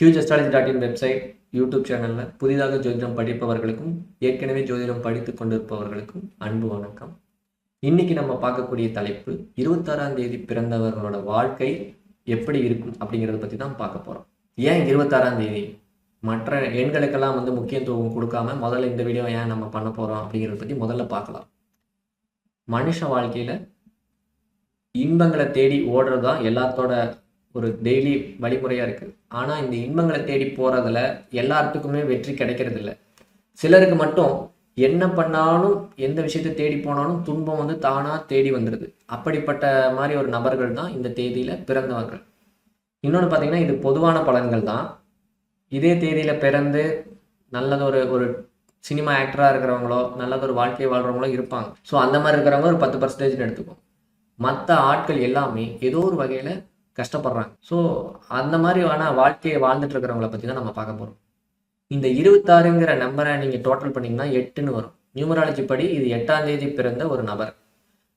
Huge astrology dot in website YouTube சேனலில் புதிதாக ஜோதிடம் படிப்பவர்களுக்கும் ஏற்கனவே ஜோதிடம் படித்து கொண்டிருப்பவர்களுக்கும் அன்பு வணக்கம். இன்னைக்கு நம்ம பார்க்கக்கூடிய தலைப்பு இருபத்தாறாம் தேதி பிறந்தவர்களோட வாழ்க்கை எப்படி இருக்கும் அப்படிங்கிறத பற்றி தான் பார்க்க போகிறோம் ஏன் இருபத்தாறாம் தேதி? மற்ற எண்களுக்கெல்லாம் வந்து முக்கியத்துவம் கொடுக்காம முதல்ல இந்த வீடியோ ஏன் நம்ம பண்ண போகிறோம் அப்படிங்கிறத பற்றி முதல்ல பார்க்கலாம். மனுஷ வாழ்க்கையில் இன்பங்களை தேடி ஓடுறது தான் எல்லாத்தோட ஒரு டெய்லி வழிமுறையாக இருக்குது ஆனால் இந்த இன்பங்களை தேடி போகிறதுல எல்லாத்துக்குமே வெற்றி கிடைக்கிறது இல்ல சிலருக்கு மட்டும் என்ன பண்ணாலும் எந்த விஷயத்தை தேடி போனாலும் துன்பம் வந்து தானாக தேடி வந்துடுது அப்படிப்பட்ட மாதிரி ஒரு நபர்கள் தான் இந்த தேதியில் பிறந்தவர்கள். இன்னொன்று பார்த்தீங்கன்னா இது பொதுவான பலன்கள் தான். இதே தேதியில் பிறந்து நல்லதொரு ஒரு சினிமா ஆக்டராக இருக்கிறவங்களோ நல்லதொரு வாழ்க்கை வாழ்கிறவங்களோ இருப்பாங்க. ஸோ அந்த மாதிரி இருக்கிறவங்க ஒரு பத்து பர்சன்டேஜ்னு எடுத்துக்கும் மற்ற ஆட்கள் எல்லாமே ஏதோ ஒரு வகையில் கஷ்டப்படுறாங்க. ஸோ அந்த மாதிரியான வாழ்க்கையை வாழ்ந்துட்டு இருக்கிறவங்கள பற்றி தான் நம்ம பார்க்க போகிறோம் இந்த இருபத்தாறுங்கிற நம்பரை நீங்கள் டோட்டல் பண்ணிங்கன்னா எட்டுன்னு வரும். நியூமராலஜி படி இது எட்டாம் தேதி பிறந்த ஒரு நபர்.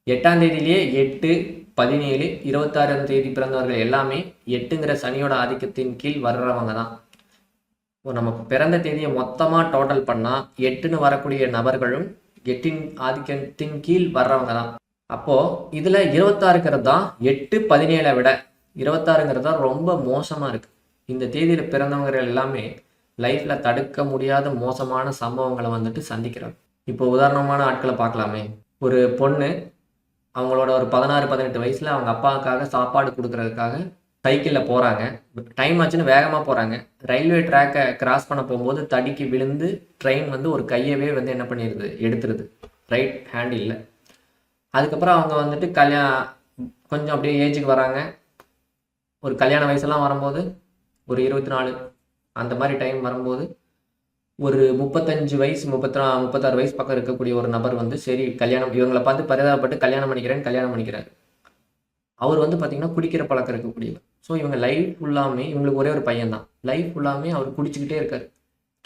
எட்டாம் தேதியிலேயே எட்டு பதினேழு இருபத்தாறாம் தேதி பிறந்தவர்கள் எல்லாமே எட்டுங்கிற சனியோட ஆதிக்கத்தின் கீழ் வர்றவங்க தான். இப்போ நம்ம பிறந்த தேதியை மொத்தமாக டோட்டல் பண்ணால் எட்டுன்னு வரக்கூடிய நபர்களும் எட்டின் ஆதிக்கத்தின் கீழ் வர்றவங்க தான். அப்போது இதில் இருபத்தாறுங்கிறது தான் எட்டு பதினேழை விட இருபத்தாறுங்கிறது தான் ரொம்ப மோசமாக இருக்குது இந்த தேதியில் பிறந்தவங்க எல்லாமே லைஃப்பில் தடுக்க முடியாத மோசமான சம்பவங்களை வந்துட்டு சந்திக்கிறாங்க. இப்போ உதாரணமான ஆட்களை பார்க்கலாமே. ஒரு பொண்ணு அவங்களோட ஒரு பதினாறு பதினெட்டு வயசில் அவங்க அப்பாவுக்காக சாப்பாடு கொடுக்கறதுக்காக சைக்கிளில் போகிறாங்க டைம் ஆச்சுன்னு வேகமாக போகிறாங்க ரயில்வே ட்ராக்கை கிராஸ் பண்ண போகும்போது தடிக்கு விழுந்து ட்ரெயின் வந்து ஒரு கையவே வந்து என்ன பண்ணிடுது எடுத்துருது. ரைட் ஹேண்ட் இல்லை. அதுக்கப்புறம் அவங்க வந்துட்டு கல்யாணம் கொஞ்சம் அப்படியே ஏஜுக்கு வராங்க. ஒரு கல்யாண வயசுலாம் வரும்போது ஒரு இருபத்தி நாலு அந்த மாதிரி டைம் வரும்போது ஒரு முப்பத்தஞ்சு வயசு முப்பத்தி முப்பத்தாறு வயசு பக்கம் இருக்கக்கூடிய ஒரு நபர் வந்து சரி கல்யாணம் இவங்களை பார்த்து பரிதாபப்பட்டு கல்யாணம் பண்ணிக்கிறேன்னு கல்யாணம் பண்ணிக்கிறாரு. அவர் வந்து பார்த்தீங்கன்னா குடிக்கிற பழக்கம் இருக்கக்கூடியவர். ஸோ இவங்க லைஃப் ஃபுல்லாமே இவங்களுக்கு ஒரே ஒரு பையன் தான் லைஃப் ஃபுல்லாமே அவர் குடிச்சிக்கிட்டே இருக்காரு.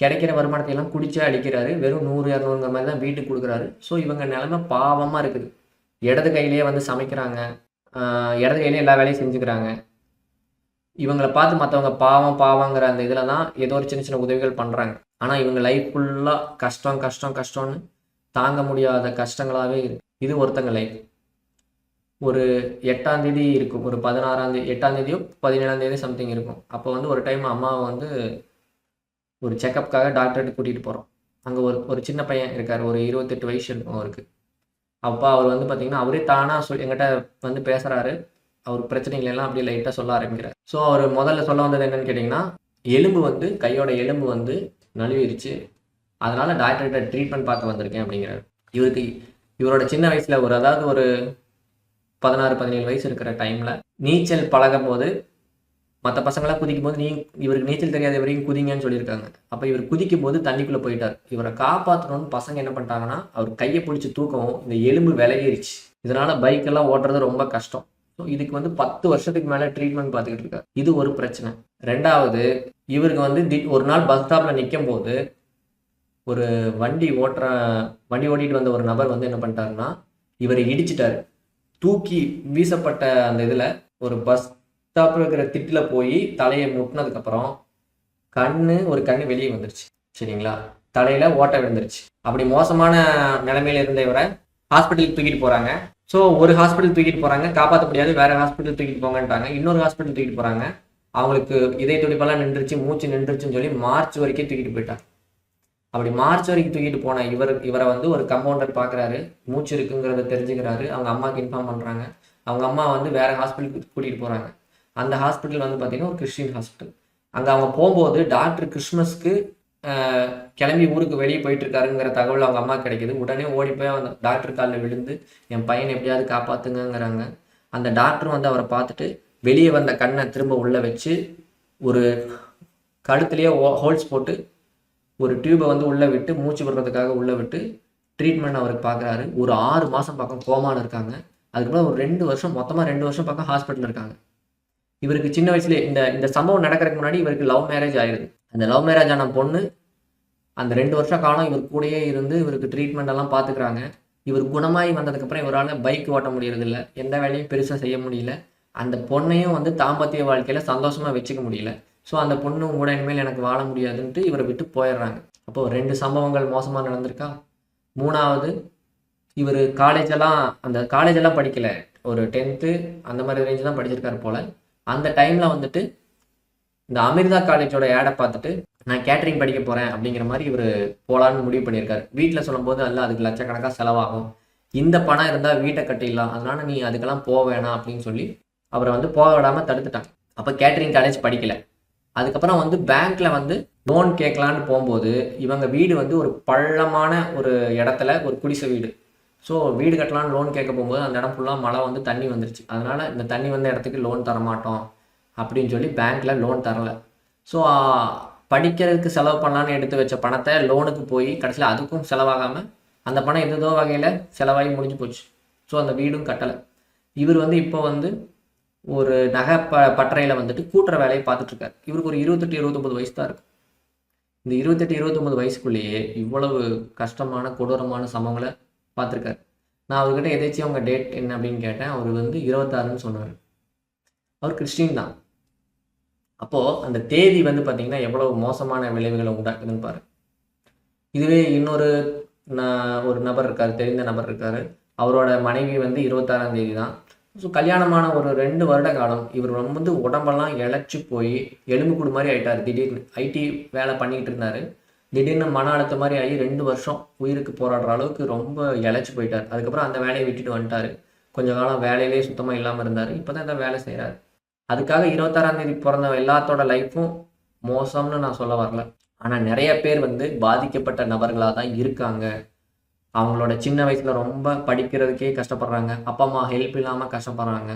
கிடைக்கிற வருமானத்தை எல்லாம் குடிச்சே அடிக்கிறாரு. வெறும் நூறு இரநூறுங்கிற மாதிரி தான் வீட்டுக்கு கொடுக்குறாரு. ஸோ இவங்க நிலைமை பாவமாக இருக்குது. இடது கையிலேயே வந்து சமைக்கிறாங்க. இடது கையிலேயே எல்லா வேலையும் செஞ்சுக்கிறாங்க. இவங்களை பார்த்து மற்றவங்க பாவம் பாவங்கிற அந்த இதில் தான் ஏதோ ஒரு சின்ன சின்ன உதவிகள் பண்ணுறாங்க ஆனால் இவங்க லைஃப் ஃபுல்லாக கஷ்டம் கஷ்டம் கஷ்டம்னு தாங்க முடியாத கஷ்டங்களாகவே இருக்கு. இது ஒருத்தங்க லைஃப் ஒரு எட்டாம் தேதி இருக்கும். ஒரு பதினாறாம் தேதி எட்டாம் தேதியோ பதினேழாம் தேதி சம்திங் இருக்கும். அப்போ வந்து ஒரு டைம் அம்மாவை வந்து ஒரு செக்கப்புக்காக டாக்டர்கிட்ட கூட்டிகிட்டு போகிறோம் அங்கே ஒரு ஒரு சின்ன பையன் இருக்கார். ஒரு இருபத்தெட்டு வயசு இருக்கும் அவருக்கு. அப்பா அவர் வந்து பார்த்தீங்கன்னா அவரே தானாக சொல் எங்கிட்ட வந்து பேசுகிறாரு அவர் பிரச்சனைகள் எல்லாம் அப்படியே லைட்டாக சொல்ல ஆரம்பிக்கிறார். ஸோ அவர் முதல்ல சொல்ல வந்தது என்னன்னு கேட்டிங்கன்னா எலும்பு வந்து கையோட எலும்பு வந்து நழுவிருச்சு. அதனால் டாக்டர்கிட்ட ட்ரீட்மெண்ட் பார்க்க வந்திருக்கேன் அப்படிங்கிறார். இவருக்கு இவரோட சின்ன வயசில் ஒரு அதாவது ஒரு பதினாறு பதினேழு வயசு இருக்கிற டைமில் நீச்சல் பழகும் போது மற்ற பசங்களாம் குதிக்கும் போது நீ இவருக்கு நீச்சல் தெரியாத வரைக்கும் குதிங்கன்னு சொல்லியிருக்காங்க. அப்போ இவர் குதிக்கும் போது தண்ணிக்குள்ளே போயிட்டார். இவரை காப்பாற்றணும்னு பசங்க என்ன பண்ணிட்டாங்கன்னா அவர் கையை பிடிச்சி தூக்கவும் இந்த எலும்பு விலகிருச்சு. இதனால் பைக்கெல்லாம் ஓட்டுறது ரொம்ப கஷ்டம். இதுக்கு வந்து பத்து வருஷத்துக்கு மேலே ட்ரீட்மெண்ட் பார்த்துக்கிட்டு இருக்காரு. இது ஒரு பிரச்சனை. ரெண்டாவது இவருக்கு வந்து தி ஒரு நாள் பஸ் ஸ்டாப்பில் நிற்கும் போது ஒரு வண்டி ஓட்டுற வண்டி ஓட்டிட்டு வந்த ஒரு நபர் வந்து என்ன பண்ணிட்டாருன்னா இவரை இடிச்சிட்டாரு. தூக்கி வீசப்பட்ட அந்த இதில் ஒரு பஸ் ஸ்டாப்பில் இருக்கிற திட்டில் போய் தலையை முட்டினதுக்கப்புறம் கண்ணு ஒரு கண்ணு வெளியே வந்துருச்சு. சரிங்களா? தலையில் ஓட்ட விழுந்துருச்சு. அப்படி மோசமான நிலைமையில இருந்த இவரை ஹாஸ்பிட்டலுக்கு தூக்கிட்டு போகிறாங்க ஸோ ஒரு ஹாஸ்பிட்டல் தூக்கிட்டு போகிறாங்க காப்பாற்ற முடியாது வேற ஹாஸ்பிட்டல் தூக்கிட்டு போங்கன்ட்டாங்க இன்னொரு ஹாஸ்பிட்டல் தூக்கிட்டு போகிறாங்க அவங்களுக்கு இதய துடிப்பெல்லாம் நின்றுச்சு மூச்சு நின்றுச்சுன்னு சொல்லி மார்ச் வரைக்கும் தூக்கிட்டு போயிட்டாங்க. அப்படி மார்ச் வரைக்கும் தூக்கிட்டு போன இவர் இவரை வந்து ஒரு கம்பவுண்டர் பார்க்குறாரு மூச்சு இருக்குங்கிறத தெரிஞ்சுக்கிறாரு. அவங்க அம்மாவுக்கு இன்ஃபார்ம் பண்ணுறாங்க அவங்க அம்மா வந்து வேற ஹாஸ்பிட்டலுக்கு கூட்டிகிட்டு போகிறாங்க அந்த ஹாஸ்பிட்டல் வந்து பார்த்தீங்கன்னா ஒரு கிறிஸ்டின் ஹாஸ்பிட்டல் அங்கே அவங்க போகும்போது டாக்டர் கிறிஸ்மஸ்க்கு கிளம்பி ஊருக்கு வெளியே போயிட்டு இருக்காருங்கிற தகவல் அவங்க அம்மா கிடைக்குது. உடனே ஓடி போய் அந்த டாக்டர் காலில் விழுந்து என் பையனை எப்படியாவது காப்பாத்துங்கங்கிறாங்க. அந்த டாக்டரும் வந்து அவரை பார்த்துட்டு வெளியே வந்த கண்ணை திரும்ப உள்ளே வச்சு ஒரு கழுத்துலேயே ஹோல்ஸ் போட்டு ஒரு டியூபை வந்து உள்ளே விட்டு மூச்சு விடுறதுக்காக உள்ளே விட்டு ட்ரீட்மெண்ட் அவருக்கு பார்க்குறாரு ஒரு ஆறு மாதம் பக்கம் கோமாவில் இருக்காங்க. அதுக்கப்புறம் ஒரு ரெண்டு வருஷம் மொத்தமாக ரெண்டு வருஷம் பக்கம் ஹாஸ்பிட்டலில் இருக்காங்க. இவருக்கு சின்ன வயசுல இந்த இந்த சம்பவம் நடக்கிறதுக்கு முன்னாடி இவருக்கு லவ் மேரேஜ் ஆயிடுது அந்த லவ் மேரேஜ் ஆன பொண்ணு அந்த ரெண்டு வருஷம் காலம் இவர் கூடயே இருந்து இவருக்கு ட்ரீட்மெண்ட் எல்லாம் பார்த்துக்கிறாங்க இவர் குணமாகி வந்ததுக்கப்புறம் இவரால் பைக் ஓட்ட முடியறதில்ல. எந்த வேலையும் பெருசாக செய்ய முடியல. அந்த பொண்ணையும் வந்து தாம்பத்திய வாழ்க்கையில் சந்தோஷமாக வச்சுக்க முடியல. ஸோ அந்த பொண்ணு கூட இனிமேல் எனக்கு வாழ முடியாதுன்ட்டு இவரை விட்டு போயிடுறாங்க. அப்போது ரெண்டு சம்பவங்கள் மோசமாக நடந்திருக்கா? மூணாவது இவர் காலேஜெல்லாம் அந்த காலேஜெல்லாம் படிக்கல. ஒரு டென்த்து அந்த மாதிரி ரேஞ்சு தான் படிச்சிருக்காரு போல். அந்த டைமில் வந்துட்டு இந்த அமிர்தா காலேஜோட ஏடை பார்த்துட்டு நான் கேட்டரிங் படிக்க போகிறேன் அப்படிங்கிற மாதிரி இவர் போகலான்னு முடிவு பண்ணியிருக்காரு. வீட்டில் சொல்லும்போது அல்ல அதுக்கு லட்சக்கணக்காக செலவாகும். இந்த பணம் இருந்தால் வீட்டை கட்டிடலாம். அதனால நீ அதுக்கெல்லாம் போக வேணாம் அப்படின்னு சொல்லி அவரை வந்து போக விடாமல் தடுத்துட்டாங்க. அப்போ கேட்டரிங் காலேஜ் படிக்கல. அதுக்கப்புறம் வந்து பேங்க்ல வந்து லோன் கேட்கலான்னு போகும்போது இவங்க வீடு வந்து ஒரு பள்ளமான ஒரு இடத்துல ஒரு குடிசை வீடு. ஸோ வீடு கட்டலான்னு லோன் கேட்க போகும்போது அந்த இடம் ஃபுல்லாக மழை வந்து தண்ணி வந்துருச்சு. அதனால் இந்த தண்ணி வந்த இடத்துக்கு லோன் தரமாட்டோம் அப்படின்னு சொல்லி பேங்க்கில் லோன் தரல. ஸோ படிக்கிறதுக்கு செலவு பண்ணலான்னு எடுத்து வச்ச பணத்தை லோனுக்கு போய் கடைசியில் அதுக்கும் செலவாகாமல் அந்த பணம் எதோ வகையில் செலவாகி முடிஞ்சு போச்சு. ஸோ அந்த வீடும் கட்டலை. இவர் வந்து இப்போ வந்து ஒரு நகை ப பட்டறையில் வந்துட்டு கூட்டுற வேலையை பார்த்துட்ருக்காரு இவருக்கு ஒரு இருபத்தெட்டு இருபத்தொம்பது வயசு தான் இருக்கும் இந்த இருபத்தெட்டு இருபத்தொம்பது வயசுக்குள்ளேயே இவ்வளவு கஷ்டமான கொடூரமான சம்பவங்களை பார்த்துருக்காரு. நான் அவர்கிட்ட எதாச்சும் அவங்க டேட் என்ன அப்படின்னு கேட்டேன். அவர் வந்து இருபத்தாறுன்னு சொன்னார். அவர் கிறிஸ்டின் தான். அப்போது அந்த தேதி வந்து பார்த்திங்கன்னா எவ்வளவு மோசமான விளைவுகளை உண்டாக்குதுன்னு பாரு. இதுவே இன்னொரு நான் ஒரு நபர் இருக்கார் தெரிந்த நபர் இருக்கார். அவரோட மனைவி வந்து இருபத்தாறாம் தேதி தான். ஸோ கல்யாணமான ஒரு ரெண்டு வருட காலம் இவர் ரொம்ப வந்து உடம்பெல்லாம் இழைச்சி போய் எலும்பு கூடு மாதிரி ஆயிட்டார் திடீர்னு. ஐடி வேலை பண்ணிக்கிட்டு இருந்தார். திடீர்னு மன அழுத்த மாதிரி ஆகி ரெண்டு வருஷம் உயிருக்கு போராடுற அளவுக்கு ரொம்ப இழைச்சி போயிட்டார். அதுக்கப்புறம் அந்த வேலையை விட்டுட்டு வந்துட்டார். கொஞ்ச காலம் வேலையிலே சுத்தமாக இல்லாமல் இருந்தார். இப்போ தான் இந்த வேலை செய்கிறாரு அதுக்காக இருபத்தாறாம் தேதி பிறந்த எல்லாத்தோட லைஃப்பும் மோசம்னு நான் சொல்ல வரல. ஆனால் நிறைய பேர் வந்து பாதிக்கப்பட்ட நபர்களாக தான் இருக்காங்க. அவங்களோட சின்ன வயசில் ரொம்ப படிக்கிறதுக்கே கஷ்டப்படுறாங்க. அப்பா அம்மா ஹெல்ப் இல்லாமல் கஷ்டப்படுறாங்க.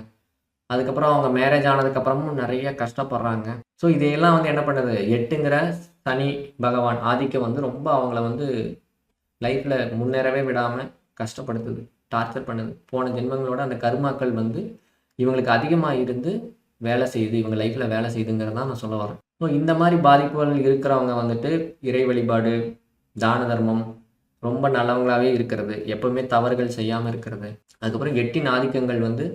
அதுக்கப்புறம் அவங்க மேரேஜ் ஆனதுக்கப்புறமும் நிறைய கஷ்டப்படுறாங்க. ஸோ இதையெல்லாம் வந்து என்ன பண்ணுறது எட்டுங்கிற சனி பகவான் ஆதிக்கம் வந்து ரொம்ப அவங்கள வந்து லைஃப்பில் முன்னேறவே விடாமல் கஷ்டப்படுத்துது டார்ச்சர் பண்ணுது. போன ஜென்மங்களோட அந்த கருமாக்கள் வந்து இவங்களுக்கு அதிகமாக இருந்து வேலை செய்யுது இவங்க லைஃப்பில் வேலை செய்யுதுங்கிறது தான் நான் சொல்ல வரேன். ஸோ இந்த மாதிரி பாதிப்புகள் இருக்கிறவங்க வந்துட்டு இறை வழிபாடு தான தர்மம் ரொம்ப நல்லவங்களாகவே இருக்கிறது. எப்போவுமே தவறுகள் செய்யாமல் இருக்கிறது. அதுக்கப்புறம் எட்டின் ஆதிக்கங்கள் வந்து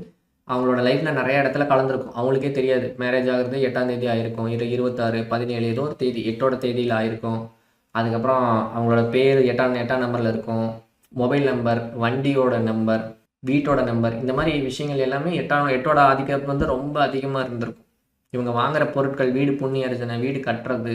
அவங்களோட லைஃப்பில் நிறைய இடத்துல கலந்துருக்கும். அவங்களுக்கே தெரியாது. மேரேஜ் ஆகிறது எட்டாம் தேதி ஆயிருக்கும். இரு இருபத்தாறு பதினேழு ஏதோ ஒரு தேதி எட்டோட தேதியில் ஆயிருக்கும். அதுக்கப்புறம் அவங்களோட பேர் எட்டாம் எட்டாம் நம்பரில் இருக்கும். மொபைல் நம்பர் வண்டியோட நம்பர் வீட்டோட நம்பர் இந்த மாதிரி விஷயங்கள் எல்லாமே எட்டாம் எட்டோட ஆதிக்கம் வந்து ரொம்ப அதிகமாக இருந்திருக்கும். இவங்க வாங்குற பொருட்கள் வீடு புண்ணிய அர்ச்சனை வீடு கட்டுறது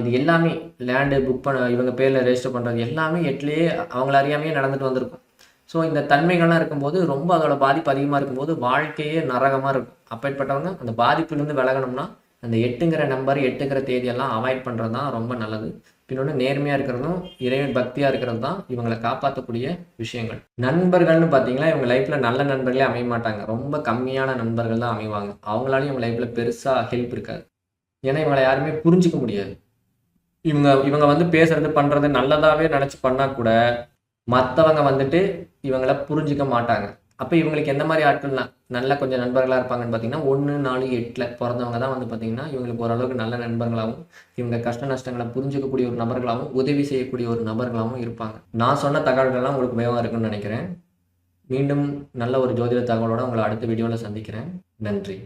இது எல்லாமே லேண்டு புக் பண்ண இவங்க பேரில் ரெஜிஸ்டர் பண்ணுறது எல்லாமே எட்லேயே அவங்கள அறியாமையே நடந்துட்டு வந்திருக்கும். ஸோ இந்த தன்மைகள்லாம் இருக்கும்போது ரொம்ப அதோட பாதிப்பு அதிகமாக இருக்கும்போது வாழ்க்கையே நரகமாக இருக்கும். அப்பேற்பட்டவங்க அந்த பாதிப்புலேருந்து விலகணும்னா அந்த எட்டுங்கிற நம்பர் எட்டுங்கிற தேதியெல்லாம் அவாய்ட் பண்ணுறது தான் ரொம்ப நல்லது. இன்னொன்று நேர்மையாக இருக்கிறதும் இறைவன் பக்தியாக இருக்கிறது தான் இவங்களை காப்பாற்றக்கூடிய விஷயங்கள். நண்பர்கள்னு பார்த்தீங்கன்னா இவங்க லைஃப்பில் நல்ல நண்பர்களே அமைய மாட்டாங்க. ரொம்ப கம்மியான நண்பர்கள் தான் அமைவாங்க. அவங்களாலையும் இவங்க லைஃப்பில் பெருசாக ஹெல்ப் இருக்காது. ஏன்னா இவங்களை யாருமே புரிஞ்சிக்க முடியாது. இவங்க இவங்க வந்து பேசுறது பண்ணுறது நல்லதாகவே நினச்சி பண்ணால் கூட மற்றவங்க வந்துட்டு இவங்களை புரிஞ்சிக்க மாட்டாங்க. அப்போ இவங்களுக்கு எந்த மாதிரி ஆட்கள்லாம் நல்ல கொஞ்சம் நண்பர்களாக இருப்பாங்கன்னு பார்த்தீங்கன்னா ஒன்று நாலு எட்டில் பிறந்தவங்க தான் வந்து பார்த்தீங்கன்னா இவங்களுக்கு ஓரளவுக்கு நல்ல நண்பர்களாகவும் இவங்க கஷ்ட நஷ்டங்களை புரிஞ்சிக்கக்கூடிய ஒரு நபர்களாகவும் உதவி செய்யக்கூடிய ஒரு நபர்களாகவும் இருப்பாங்க. நான் சொன்ன தகவல்கள்லாம் உங்களுக்கு உபயோகம் இருக்குன்னு நினைக்கிறேன். மீண்டும் நல்ல ஒரு ஜோதிட தகவலோடு உங்களை அடுத்த வீடியோவில் சந்திக்கிறேன். நன்றி.